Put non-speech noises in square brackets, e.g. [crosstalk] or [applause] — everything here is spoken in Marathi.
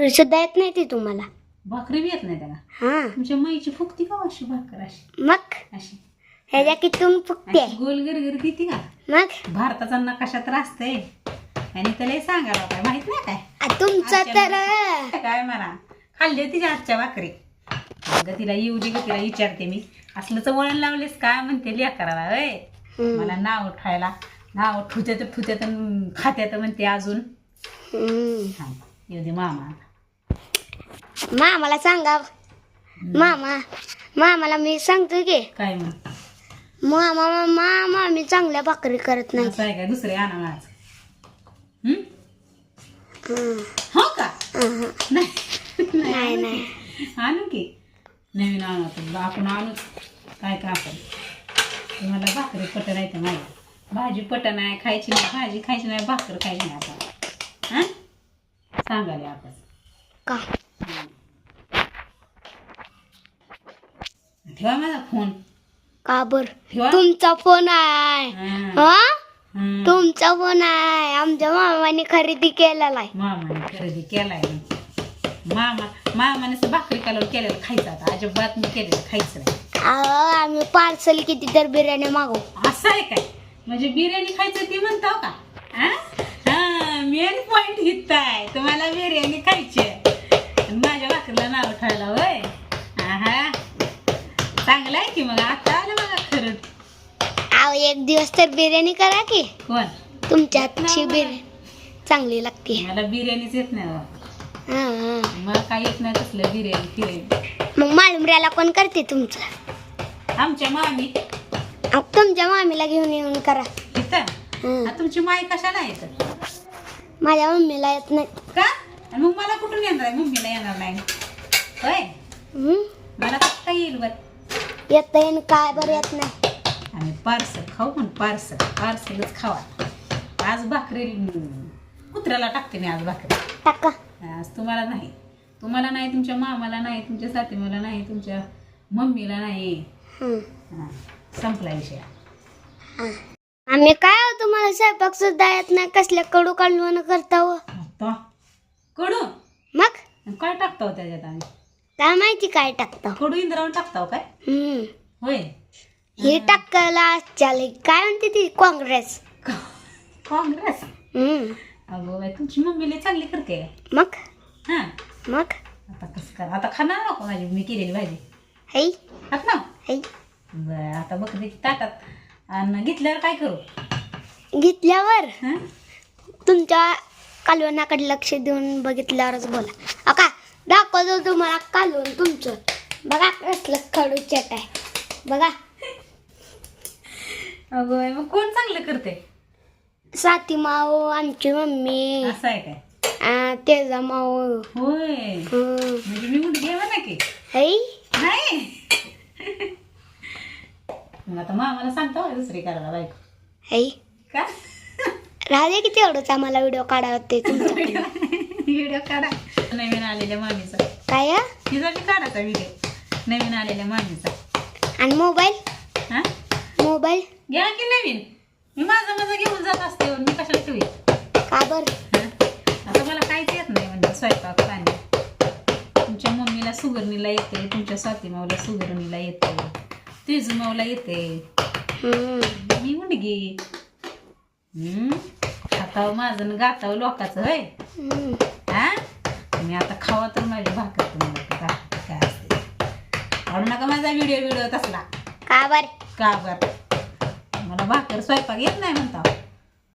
भाकरी सुद्धा येत नाही ती तुम्हाला. भाकरी बी येत नाही त्याला? हा. तुमच्या माईची फुकती का अशी भाकर अशी? मग? अशी. ह्याच्या कितून फुकते. अशी गोल गरगर देते का? मग? भारताचा नकाशात राहतंय आणि त्याला सांगायला काय माहीत नाही काय? आ, तुमचं तर काय म्हणा? खाल्ली तिच्या आजच्या भाकरी? अगं तिला येऊ दे ग तिला विचारते मी. असलंच वळण लावलेस काय म्हणते लेकराला होय? हम्म, मला नाव ठेवायला नाव ठुत्यात ठुत्यात खात्यात म्हणते अजून. हम्म. हा, येऊ दे मामा. मामाला सांगा. मामा मामाला मी सांगतो की काय म्हण मामा मामा मामी चांगल्या भाकरी करत नाही. असं आहे काय दुसरे आणा? हम्म, हो? का. नाही. नाही नाही आणू की. नवीन आणू आता. आपण आणू काय का आपण? तुम्हाला भाकरी पटन आहे तर माझ्या भाजी पटन आहे खायची नाही भाजी खायची नाही भाकर खायची नाही आपण हां? सांगाले आपण. का? ठेवा माझा फोन. का बर? ठेवा. तुमचा फोन आहे. हां. तुमचा फोन आहे. आमच्या मामाने खरेदी केलेला आहे. मामाने खरेदी केलाय. मामा मामाने असं भाकरी कालवून केलेलं खायचं आता. अजिबात मी केलेलं खायचं नाही. अहो, आम्ही पार्सल किती तर बिर्याणी मागू असं आहे काय? म्हणजे बिर्याणी खायचं ती म्हणताव का? हा? हा मेन पॉइंट घेताय तुम्हाला बिर्याणी खायची आहे. आणि माझ्या भाकरीला नाव ठेवायला होय हा चांगलं आहे की मग आता आलं बघा खरं. अहो एक दिवस तर बिर्याणी करा की. कोण? तुमच्या हातची बिर्याणी. चांगली लागते. मला बिर्याणीच येत नाही. हा, हा. मला काय येत नाही तसलं बिर्याणी फिर्याणी मग माळुमऱ्याला कोण करते तुमचं? आमच्या मामी. अहो, तुमच्या मामीला घेऊन येऊन करा. इथं? हं. तुमची माय कशाला येत? माझ्या मम्मीला येत नाही. का? आणि मग मला कुठून येणार आहे? मम्मीला येणार नाही. होय? हं? मला कसं काय येईल बरं. येत आणि काय बरं येत नाही. आम्ही पार्सल खाऊ पण पार्सल पार्सलच खावा. आज भाकरी कुत्र्याला टाकते मी आज भाकरी. टाका. आज तुम्हाला नाही. तुम्हाला नाही तुमच्या मामाला नाही तुमच्या सातीमाला नाही तुमच्या मम्मीला नाही. हं. हा, संपला विषय. हा. आम्ही काय हो तुम्हाला स्वयंपाक सुद्धा येत नाही कसल्या कडू काढून करता हो? आता? कडू? मग? आणि काय टाकता हो त्याच्यात आम्ही? काय माहिती काय टाकता? कडू इंद्रावून टाकता हो काय? हम्म. होय. हे टाकायला चालेल काय म्हणते ती? काँग्रेस. काँग्रेस? हम्म. अगो बाई तुमची मम्मीला चांगली करते. मग? हां. मग? आता कसं करा? आता खाणार नको माझी मी केलेली भाजी. है खात ना? है बरं आता बघ ते ताटात. आणि घेतल्यावर काय करू? घेतल्यावर? हां? तुमच्या कालवणाकडे लक्ष देऊन बघितल्यावरच बोला. अका दाखवतो तुम्हाला कालवण तुमचं. बघा कसलं खडू चट आहे. बघा. अगो मग कोण चांगलं करते साती माऊ आमची मम्मी. असं आहे काय? आ, तेजा माऊ होय. हं. म्हणजे मी मुलगी आहे ना की. नाही. मग आता मामाला सांगतो होय दुसरी करायला बायको. का? राहू की तेवढंच आम्हाला व्हिडिओ काढावं ते तुमच्याकडे. [laughs] व्हिडिओ काढा. नवीन आलेल्या मामीचा. काय हं? तिसाठी काढायचा व्हिडिओ नवीन आलेल्या मामीचा. आणि मोबाईल हा? मोबाईल घ्या की नवीन? मी माझा माझा घेऊन जात असते मी कशाला ठेवी? का बर? आता मला काहीच येत नाही म्हणजे स्वयंपाक पाणी. तुमच्या मम्मीला सुगरणीला येते तुमच्या स्वातीमावला सुगरणीला येते. तेजुमावला येते. हं. मी मुलगी हम्म? खाताव माझं न गाताव लोकाचं होय? हं. तुम्ही आता खावा तर माझी भाकर तुम्हाला काय असते? काढू नका माझा व्हिडिओ व्हिडिओ तसला. का बर? का बरं? मला भाकर स्वयंपाक येत नाही म्हणता.